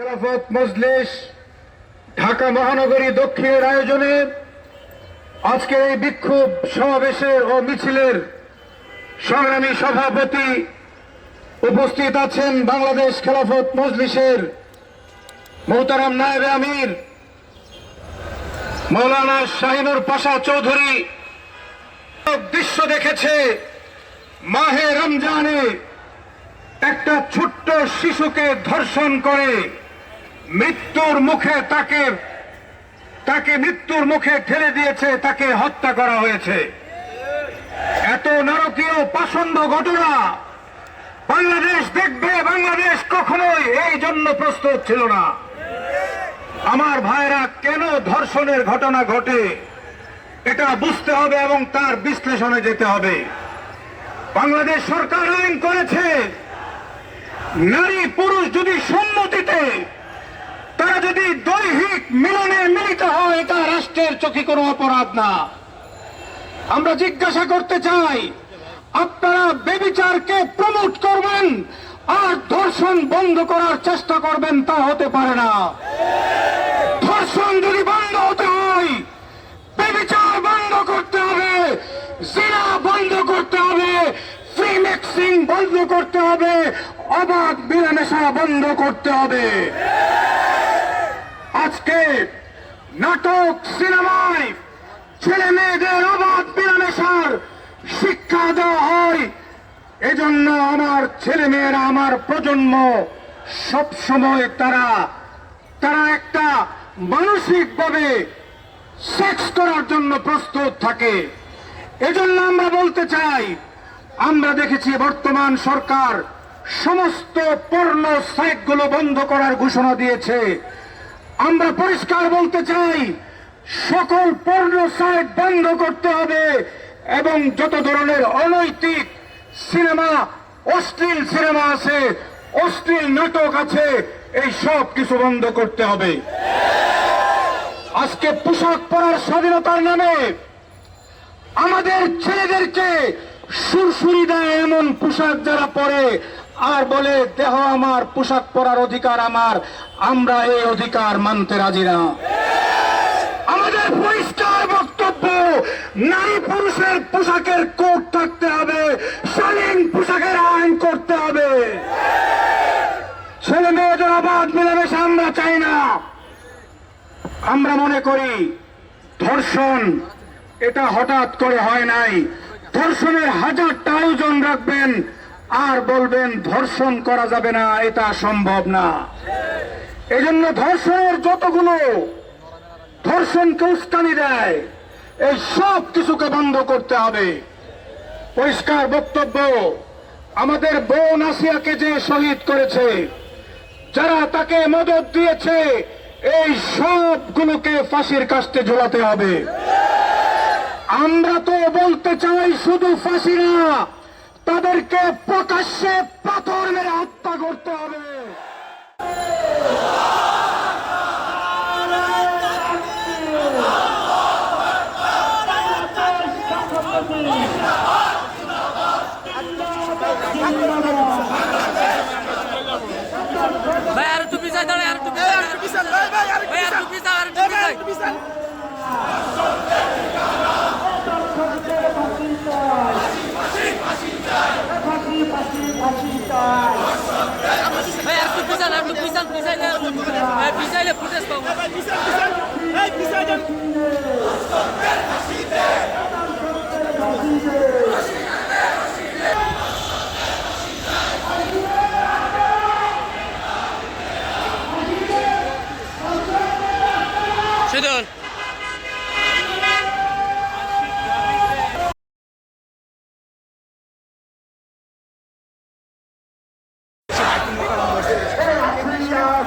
খেলাফত মজলিস, ঢাকা মহানগরী দক্ষিণের আয়োজনে আজকের এই বিক্ষোভ সমাবেশের ও মিছিলের সংগ্রামী সভাপতি উপস্থিত আছেন বাংলাদেশ খেলাফত মজলিসের মোহতারাম নায়েবে আমির, মৌলানা শাহিনুর পাশা চৌধুরী। দৃশ্য দেখেছে মাহে রমজানে একটা ছোট্ট শিশুকে ধর্ষণ করে মৃত্যুর মুখে তাকে তাকে মৃত্যুর মুখে ঠেলে দিয়েছে, তাকে হত্যা করা হয়েছে। এত নারকীয় পাষণ্ড ঘটনা বাংলাদেশ দেখবে, বাংলাদেশ কখনোই এই জন্য প্রস্তুত ছিল না। আমার ভাইরা, কেন ধর্ষণের ঘটনা ঘটে? এটা বুঝতে হবে এবং তার বিশ্লেষণে যেতে হবে। বাংলাদেশ সরকার আইন করেছে নারী পুরুষ যদি সম্মতিতে তারা যদি দৈহিক মিলনে মিলিত হয় এটা রাষ্ট্রের চোখে কোনো অপরাধ না। আমরা জিজ্ঞাসা করতে চাই, আপনারা বেবিচারকে প্রমোট করবেন আর ধর্ষণ বন্ধ করার চেষ্টা করবেন, তা হতে পারে না। ধর্ষণ যদি বন্ধ হতে হয়, বেবিচার বন্ধ করতে হবে জিনা বন্ধ করতে হবে ফ্রি মিক্সিং বন্ধ করতে হবে, অবাধ মিলামেশা বন্ধ করতে হবে। আজকে নাটক, সিনেমায় ছেলে মেয়েদের অবাধ মিলামেশার শিক্ষা দেওয়া হয়। এজন্য আমার ছেলে মেয়েরা আমার প্রজন্ম সব সময় তারা তারা একটা মানসিকভাবে সেক্স করার জন্য প্রস্তুত থাকে। এজন্য আমরা বলতে চাই, আমরা দেখেছি বর্তমান সরকার সমস্ত পর্ণ সাইটগুলো বন্ধ করার ঘোষণা দিয়েছে। আমরা পরিষ্কার বলতে চাই, সকল পর্ণ সাইট বন্ধ করতে হবে এবং যত ধরনের অনৈতিক সিনেমা, অশ্লীল সিনেমা আছে, অশ্লীল নাটক আছে, এই সব কিছু বন্ধ করতে হবে। আজকে পোশাক পরার স্বাধীনতার নামে আমাদের ছেলেদেরকে সুরসুরি দেয় এমন পোশাক যারা পরে। আর বলে, দেহ আমার, পোশাক পরার অধিকার আমার। আমরা এই অধিকার মানতে রাজি না। আমাদের পরিষ্কার বক্তব্য, নারী পুরুষের পোশাকের কোড থাকতে হবে, শালীন পোশাকের আইন করতে হবে। ছেলে মেয়েদের আবাদ মিলামেশা আমরা চাই না। আমরা মনে করি, ধর্ষণ, এটা হঠাৎ করে হয় নাই। ধর্ষণের হাজারটা আয়োজন রাখবেন, আর বলবেন, ধর্ষণ করা যাবে না, এটা সম্ভব না। এজন্য ধর্ষণের যতগুলো ধর্ষণকে উস্কানি দেয়, এই সব কিছুকে বন্ধ করতে হবে। পরিষ্কার বক্তব্য, আমাদের বোন আসিয়াকে যে শহীদ করেছে, যারা তাকে মদত দিয়েছে, এই সবগুলোকে ফাঁসির কাস্তে ঝোলাতে হবে। আমরা তো বলতে চাই শুধু ফাঁসি না তাদেরকে প্রকাশ্যে পাথর মেরে হত্যা করতে হবে ভাই আর একটু পিছায় দাঁড়ায় আর একটু পিছায় ভাই আর একটু পিছায় আর একটু পিছায় ভাই আর একটু পিছান আর একটু পিছান পিছাইলে ভাই পিছাইলে ফুটেজ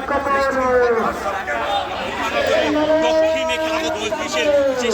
পাবো সুদন দক্ষিণে খেলাফত মজলিসের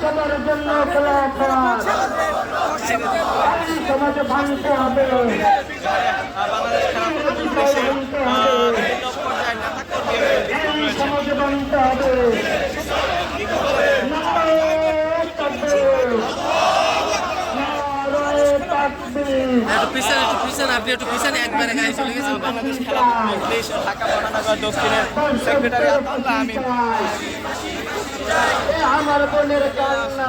সবার জন্য সমাজ ভাঙতে হবে সমাজ ভাঙতে হবে। একটু পিছনে একটু পিছনে আপনি একটু পিছনে একবারে গাড়ি চলে গেছে বাংলাদেশ খেলাফত ঢাকা মহানগর দক্ষিণের সেক্রেটারি এ আমার বোনের কান্না।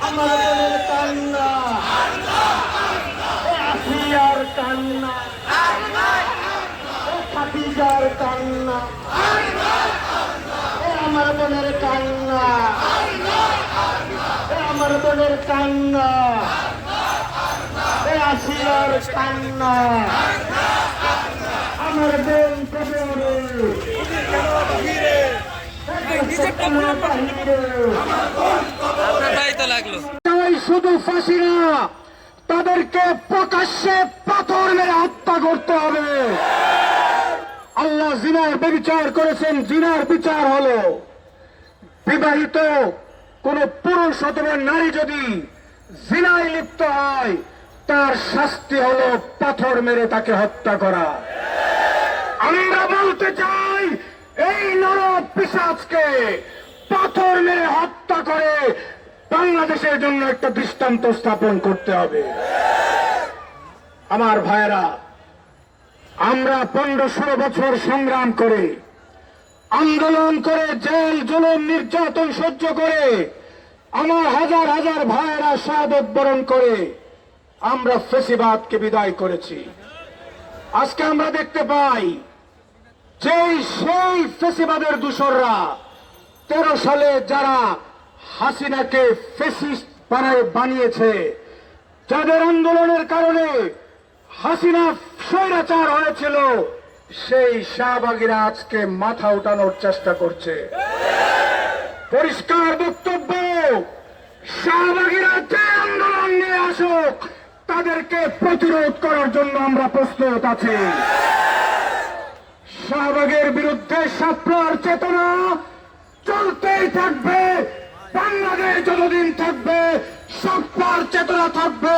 আমার বোনের কান্না। আফিয়ার কান্না। খাদিজার কান্না। আমার বোনের কান্না। আমার বোনের কান্না। কান্না। আমার বোন কবরে আপনার তাই তো লাগল তাই শুধু ফাঁসি না তাদেরকে প্রকাশ্যে পাথর মেরে হত্যা করতে হবে। আল্লাহ জিনার বিচার করেছেন, জিনার বিচার হলো বিবাহিত কোন পুরুষ অথবা নারী যদি জিনায় লিপ্ত হয়, তার শাস্তি হলো পাথর মেরে তাকে হত্যা করা। আমরা বলতে চাই এই নর পিসাজকে পাথর মেরে হত্যা করে বাংলাদেশের জন্য একটা দৃষ্টান্ত স্থাপন করতে হবে। আমার ভাইয়েরা, আমরা পনেরো ষোলো বছর সংগ্রাম করে, আন্দোলন করে, জেল, জুলুম, নির্যাতন সহ্য করে, আমার হাজার হাজার ভাইয়েরা শাহাদত বরণ করে আমরা ফেসিবাদকে বিদায় করেছি। আজকে আমরা দেখতে পাই যেই সেই ফেসিবাদের দূষররা তেরো সালে যারা হাসিনাকে ফেসিস্ট বানায় বানিয়েছে, যাদের আন্দোলনের কারণে হাসিনা স্বৈরাচার হয়েছিল, সেই শাহবাগীরা আজকে মাথা উঠানোর চেষ্টা করছে। পরিষ্কার বক্তব্য, শাহবাগীরা যে আন্দোলন নিয়ে আসুক, তাদেরকে প্রতিরোধ করার জন্য আমরা প্রস্তুত আছি। শাহবাগের বিরুদ্ধে সাপ্লার চেতনা চলতেই থাকবে। বাংলাদেশ যতদিন থাকবে সাপ্লার চেতনা থাকবে।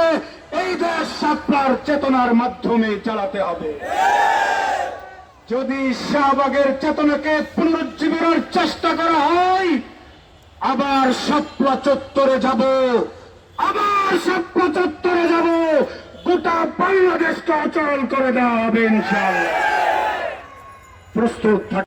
এই দেশ সাপ্লার চেতনার মাধ্যমে চালাতে হবে। যদি শাহবাগের চেতনাকে পুনরুজ্জীবনের চেষ্টা করা হয়, আবার সাপলা চত্বরে যাব, আবার সাপলা চত্বরে যাব, গোটা বাংলাদেশকে অচল করে দেওয়া হবে ইনশাআল্লাহ। প্রস্তুত থাক